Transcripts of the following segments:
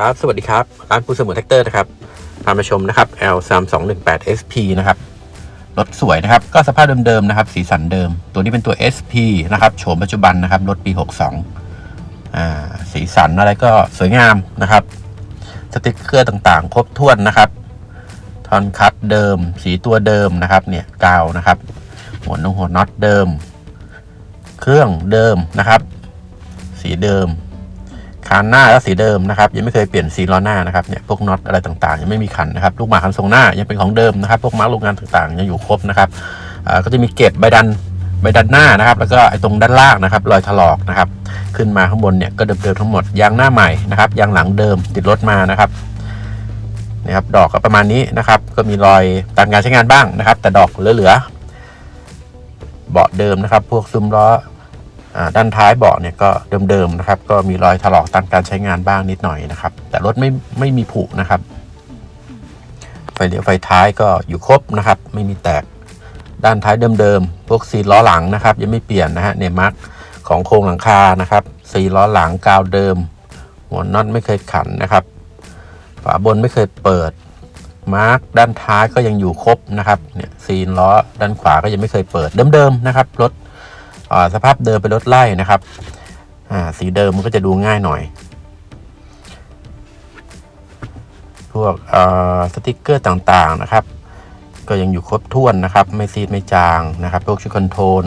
ครับ สวัสดีครับ ร้านปูสมุนแท็กเตอร์นะครับ พามาชมนะครับ L 3 2 1 8 SP นะครับ รถสวยนะครับ ก็สภาพเดิมๆนะครับ สีสันเดิม ตัวนี้เป็นตัว SP นะครับ โฉมปัจจุบันนะครับ รถปี 62อ่า สีสันอะไรก็สวยงามนะครับ สติกเกอร์ต่างๆ ครบถ้วนนะครับ ทอนคัตเดิม สีตัวเดิมนะครับ เนี่ยกาวนะครับ หัวนงหัวน็อตเดิม เครื่องเดิมนะครับ สีเดิม คานหน้าแล้วสีเดิมนะครับยังไม่เคยเปลี่ยนสีล้อหน้านะครับเนี่ยพวกน็อตอะไรต่างๆ ยังไม่มีขันนะครับลูกหมากคันทรงหน้ายังเป็นของเดิมนะครับพวกมาร์กโรงงานต่างๆยังอยู่ครบนะครับก็จะมีเกล็ดใบดันใบดันหน้านะครับ แล้วก็ไอ้ตรงด้านล่างนะครับรอยถลอกนะครับ ขึ้นมาข้างบนเนี่ยก็เดิมๆทั้งหมดยางหน้าใหม่นะครับยางหลังเดิมติดรถมานะครับนะครับดอกก็ประมาณนี้นะครับ ก็มีรอยตามการใช้งานบ้างนะครับ แต่ดอกเหลือๆเบาะเดิมนะครับ พวกซุ้มล้อ ด้านท้ายเบาะเนี่ยก็เดิมๆนะครับ ก็มีรอยถลอกตามการใช้งานบ้างนิดหน่อยนะครับ แต่รถไม่ไม่มีผุนะครับ ไฟเลี้ยวไฟท้ายก็อยู่ครบนะครับ ไม่มีแตกด้านท้ายเดิมๆพวกซีล้อหลังนะครับ ยังไม่เปลี่ยนนะฮะเนมาร์กของโครงหลังคานะครับซีล้อหลังกาวเดิม หัวน็อตไม่เคยขันนะครับ ฝาบนไม่เคยเปิดมาร์กด้านท้ายก็ยังอยู่ครบนะครับเนี่ยซีนล้อด้านขวาก็ยังไม่เคยเปิดเดิมๆนะครับรถ สภาพเดิมเป็นรถไล่นะครับสีเดิมมันก็จะดูง่ายหน่อย พวกสติกเกอร์ต่างๆนะครับ ก็ยังอยู่ครบถ้วนนะครับ ไม่ซีดไม่จางนะครับ พวกชุดคอนโทรล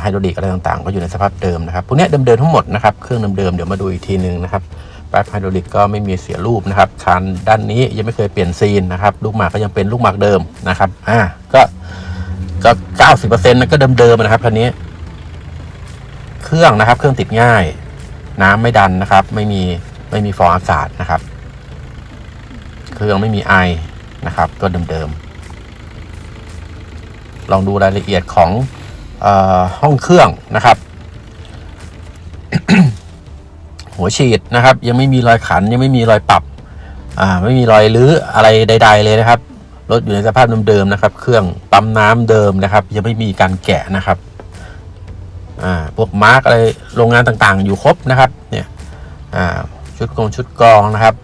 ไฮดรอลิกอะไรต่างๆ ก็อยู่ในสภาพเดิมนะครับพวกนี้เดิมๆทั้งหมดนะครับ เครื่องเดิมๆเดี๋ยวมาดูอีกทีหนึ่งนะครับแป๊บไฮดรอลิกก็ไม่มีเสียรูปนะครับคันด้านนี้ยังไม่เคยเปลี่ยนซีนนะครับ ลูกหมากก็ยังเป็นลูกหมากเดิมนะครับ อ่า ก็ก็เก้าสิบเปอร์เซ็นต์ก็เดิมๆนะครับคันนี้ เครื่องนะครับ เครื่องติดง่าย น้ำไม่ดันนะครับ ไม่มีไม่มีฟองอากาศนะครับ เครื่องไม่มีไอนะครับก็เดิมๆลองดูรายละเอียดของออห้องเครื่องนะครับ หัวฉีดนะครับ ยังไม่มีรอยขันยังไม่มีรอยปรับไม่มีรอยรื้ออะไรใด ๆ เลยนะครับรถอยู่ในสภาพเดิมๆนะครับ เครื่องปั๊มน้ำเดิมนะครับ ยังไม่มีการแกะนะครับ อ่าพวกมาร์กอะไรโรงงานต่างๆ อยู่ครบนะครับเนี่ยอ่าชุดกองชุดกองนะครับ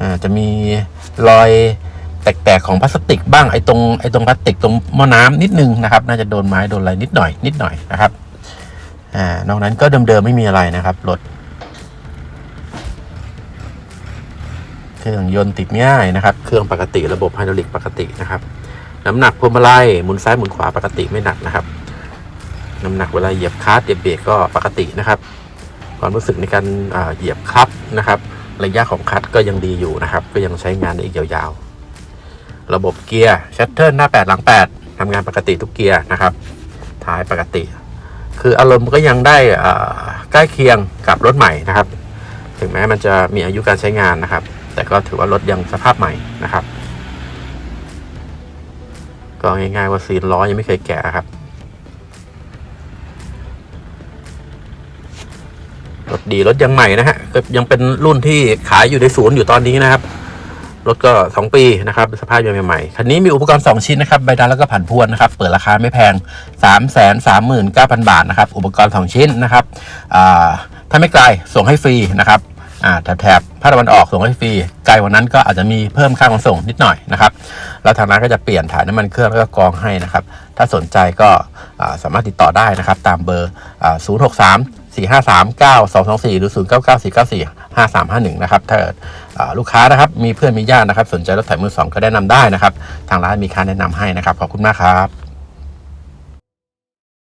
อ่าจะมีรอยแตกๆของพลาสติกบ้างไอ้ตรงไอ้ตรงพลาสติกตรงหม้อน้ำนิดนึงนะครับ น่าจะโดนไม้โดนอะไรนิดหน่อย นิดหน่อยนะครับอ่านอกนั้นก็เดิมๆไม่มีอะไรนะครับรถเครื่องยนต์ติดง่ายนะครับ เครื่องปกติระบบไฮดรอลิกปกตินะครับ น้ำหนักพวงมาลัยหมุนซ้ายหมุนขวาปกติไม่หนักนะครับ น้ำหนักเวลาเหยียบคลัตช์เหยียบเบรกก็ปกตินะครับ ความรู้สึกในการเหยียบคลัตช์นะครับ ระยะของคลัตช์ก็ยังดีอยู่นะครับ ก็ยังใช้งานได้อีกยาวๆ ระบบเกียร์ชัตเทิลหน้า 8 หลัง 8ทำงานปกติทุกเกียร์นะครับ ท้ายปกติ คืออารมณ์ก็ยังได้ใกล้เคียงกับรถใหม่นะครับ ถึงแม้มันจะมีอายุการใช้งานนะครับ แต่ก็ถือว่ารถยังสภาพใหม่นะครับก็ง่ายๆว่าซีนล้อยังไม่เคยแกะครับ ดีรถยังใหม่นะฮะก็ยังเป็นรุ่นที่ขายอยู่ในศูนย์อยู่ตอนนี้นะครับรถก็ 2 ปีนะครับสภาพยังใหม่ๆคันนี้มีอุปกรณ์ 2 ชิ้นนะครับใบดันแล้วก็ผันพวนนะครับเปิดราคาไม่แพง 3 3 9 0 0 0 บาทนะครับอุปกรณ์ 2 ชิ้นนะครับถ้าไม่ไกลส่งให้ฟรีนะครับแถบแถบภาคตะวันออกส่งให้ฟรีไกลกวันนั้นก็อาจจะมีเพิ่มค่าขนส่งนิดหน่อยนะครับแล้วทางร้านก็จะเปลี่ยนถ่ายน้ำมันเครื่องแล้วก็กรองให้นะครับถ้าสนใจก็สามารถติดต่อได้นะครับตามเบอร์อ063 4 5 3 9 2 2 4 หรือ 0 9 9 4 9 4 5 3 5 1 นะครับ ถ้าลูกค้านะครับ มีเพื่อนมีญาตินะครับ สนใจรถไถมือสองก็แนะนำได้นะครับ ทางร้านมีค่าแนะนำให้นะครับ ขอบคุณมากครับ